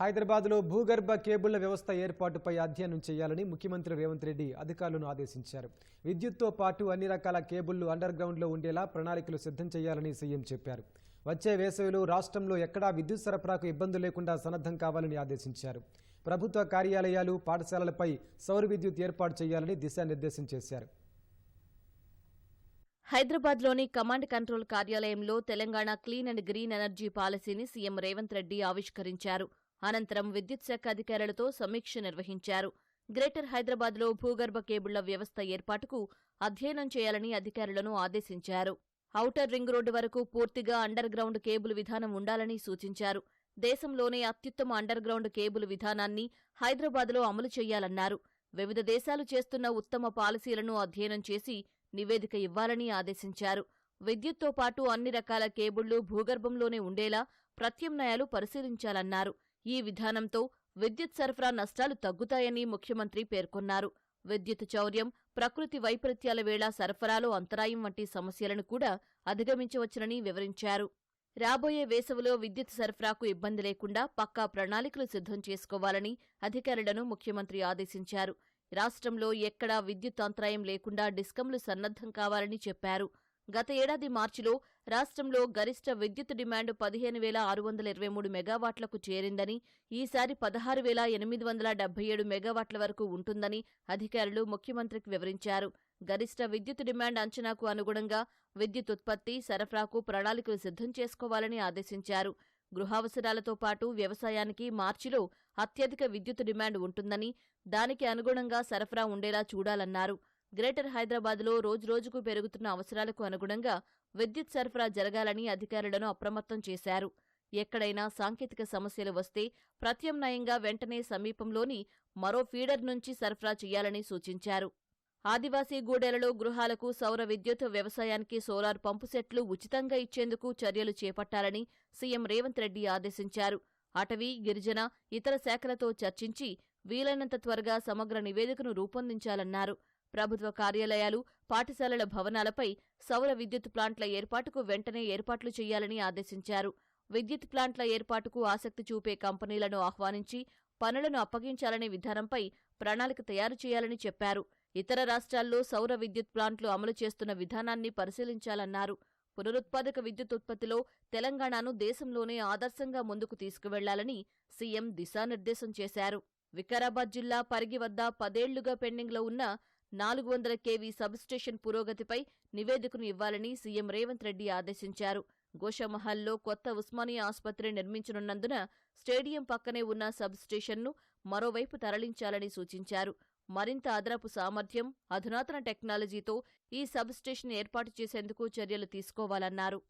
హైదరాబాద్లో భూగర్భ కేబుళ్ళ వ్యవస్థ ఏర్పాటుపై అధ్యయనం చేయాలని ముఖ్యమంత్రి రేవంత్ రెడ్డి అధికారులను ఆదేశించారు. విద్యుత్తో పాటు అన్ని రకాల కేబుళ్ళు అండర్ గ్రౌండ్లో ఉండేలా ప్రణాళికలు సిద్ధం చేయాలని సీఎం చెప్పారు. వచ్చే వేసవిలో రాష్ట్రంలో ఎక్కడా విద్యుత్ సరఫరాకు ఇబ్బంది లేకుండా సన్నద్ధం కావాలని ఆదేశించారు. ప్రభుత్వ కార్యాలయాలు పాఠశాలలపై సౌర విద్యుత్ ఏర్పాటు చేయాలని దిశానిర్దేశం చేశారు. హైదరాబాద్లోని కమాండ్ కంట్రోల్ కార్యాలయంలో Telangana clean and green energy పాలసీని సీఎం రేవంత్ రెడ్డి ఆవిష్కరించారు. అనంతరం విద్యుత్ శాఖ అధికారులతో సమీక్ష నిర్వహించారు. గ్రేటర్ హైదరాబాద్లో భూగర్భ కేబుళ్ళ వ్యవస్థ ఏర్పాటుకు అధ్యయనం చేయాలని అధికారులను ఆదేశించారు. ఔటర్ రింగ్ రోడ్డు వరకు పూర్తిగా అండర్ గ్రౌండ్ కేబుల్ విధానం ఉండాలని సూచించారు. దేశంలోనే అత్యుత్తమ అండర్ గ్రౌండ్ కేబుల్ విధానాన్ని హైదరాబాద్లో అమలు చేయాలన్నారు. వివిధ దేశాలు చేస్తున్న ఉత్తమ పాలసీలను అధ్యయనం చేసి నివేదిక ఇవ్వాలని ఆదేశించారు. విద్యుత్తో పాటు అన్ని రకాల కేబుళ్ళు భూగర్భంలోనే ఉండేలా ప్రత్యామ్నాయాలు పరిశీలించాలన్నారు. ఈ విధానంతో విద్యుత్ సరఫరా నష్టాలు తగ్గుతాయని ముఖ్యమంత్రి పేర్కొన్నారు. విద్యుత్ చౌర్యం ప్రకృతి వైపరీత్యాల వేళ సరఫరాలో అంతరాయం వంటి సమస్యలను కూడా అధిగమించవచ్చునని వివరించారు. రాబోయే వేసవిలో విద్యుత్ సరఫరాకు ఇబ్బంది లేకుండా పక్కా ప్రణాళికలు సిద్ధం చేసుకోవాలని అధికారులను ముఖ్యమంత్రి ఆదేశించారు. రాష్ట్రంలో ఎక్కడా విద్యుత్ అంతరాయం లేకుండా డిస్కంలు సన్నద్ధం కావాలని చెప్పారు. గత ఏడాది మార్చిలో రాష్ట్రంలో గరిష్ట విద్యుత్ డిమాండ్ పదిహేను వేల ఆరు వందల ఇరవై మూడు మెగావాట్లకు చేరిందని ఈసారి పదహారు వేల ఎనిమిది వందల డెబ్బై ఏడు మెగావాట్ల వరకు ఉంటుందని అధికారులు ముఖ్యమంత్రికి వివరించారు. గరిష్ట విద్యుత్ డిమాండ్ అంచనాకు అనుగుణంగా విద్యుత్ ఉత్పత్తి సరఫరాకు ప్రణాళికలు సిద్ధం చేసుకోవాలని ఆదేశించారు. గృహావసరాలతో పాటు వ్యవసాయానికి మార్చిలో అత్యధిక విద్యుత్ డిమాండ్ ఉంటుందని దానికి అనుగుణంగా సరఫరా ఉండేలా చూడాలన్నారు. గ్రేటర్ హైదరాబాద్లో రోజురోజుకు పెరుగుతున్న అవసరాలకు అనుగుణంగా విద్యుత్ సరఫరా జరగాలని అధికారులను అప్రమత్తం చేశారు. ఎక్కడైనా సాంకేతిక సమస్యలు వస్తే ప్రత్యామ్నాయంగా వెంటనే సమీపంలోని మరో ఫీడర్ నుంచి సరఫరా చేయాలని సూచించారు. ఆదివాసీ గూడెలలో గృహాలకు సౌర విద్యుత్ వ్యవసాయానికి సోలార్ పంపు సెట్లు ఉచితంగా ఇచ్చేందుకు చర్యలు చేపట్టాలని సీఎం రేవంత్ రెడ్డి ఆదేశించారు. అటవీ గిరిజన ఇతర శాఖలతో చర్చించి వీలైనంత త్వరగా సమగ్ర నివేదికను రూపొందించాలన్నారు. ప్రభుత్వ కార్యాలయాలు పాఠశాలల భవనాలపై సౌర విద్యుత్ ప్లాంట్ల ఏర్పాటుకు వెంటనే ఏర్పాట్లు చేయాలని ఆదేశించారు. విద్యుత్ ప్లాంట్ల ఏర్పాటుకు ఆసక్తి చూపే కంపెనీలను ఆహ్వానించి పనులను అప్పగించాలనే విధానంపై ప్రణాళిక తయారు చేయాలని చెప్పారు. ఇతర రాష్ట్రాల్లో సౌర విద్యుత్ ప్లాంట్లు అమలు చేస్తున్న విధానాన్ని పరిశీలించాలన్నారు. పునరుత్పాదక విద్యుత్ ఉత్పత్తిలో తెలంగాణను దేశంలోనే ఆదర్శంగా ముందుకు తీసుకువెళ్ళాలని సీఎం దిశానిర్దేశం చేశారు. వికారాబాద్ జిల్లా పరిగి వద్ద పదేళ్ళుగా పెండింగ్లో ఉన్న నాలుగు వందల కేవీ సబ్స్టేషన్ పురోగతిపై నివేదికను ఇవ్వాలని సీఎం రేవంత్ రెడ్డి ఆదేశించారు. గోషామహల్లో కొత్త ఉస్మానియా ఆసుపత్రి నిర్మించనున్నందున స్టేడియం పక్కనే ఉన్న సబ్స్టేషన్ను మరోవైపు తరలించాలని సూచించారు. మరింత అదనపు సామర్థ్యం అధునాతన టెక్నాలజీతో ఈ సబ్స్టేషన్ ఏర్పాటు చేసేందుకు చర్యలు తీసుకోవాలన్నారు.